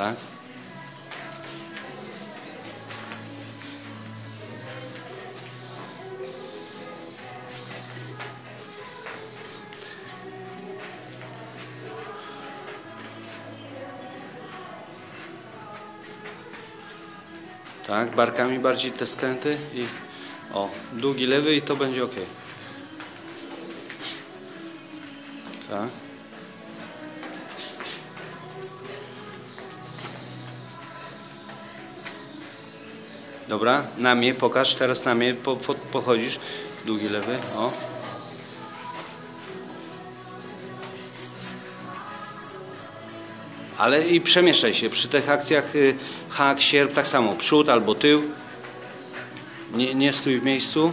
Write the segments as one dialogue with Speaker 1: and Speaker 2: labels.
Speaker 1: Tak? Tak, barkami bardziej te skręty i o, długi lewy i to będzie ok. Tak. Dobra, na mnie pokaż, teraz na mnie po, po, pochodzisz. Długi lewy, o. Ale i przemieszczaj się. Przy tych akcjach y, hak, sierp, tak samo. Przód albo tył. Nie, nie stój w miejscu.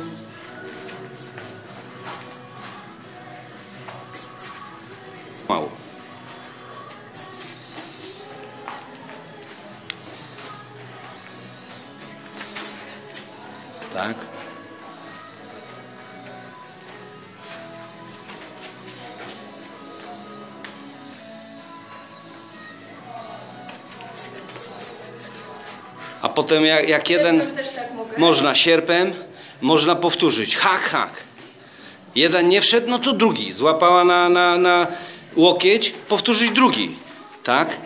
Speaker 1: Mało. Tak. A potem jak, jak jeden
Speaker 2: tak
Speaker 1: można sierpem, można powtórzyć. Hak, hak. Jeden nie wszedł, no to drugi. Złapała na, na, na łokieć, powtórzyć drugi. Tak?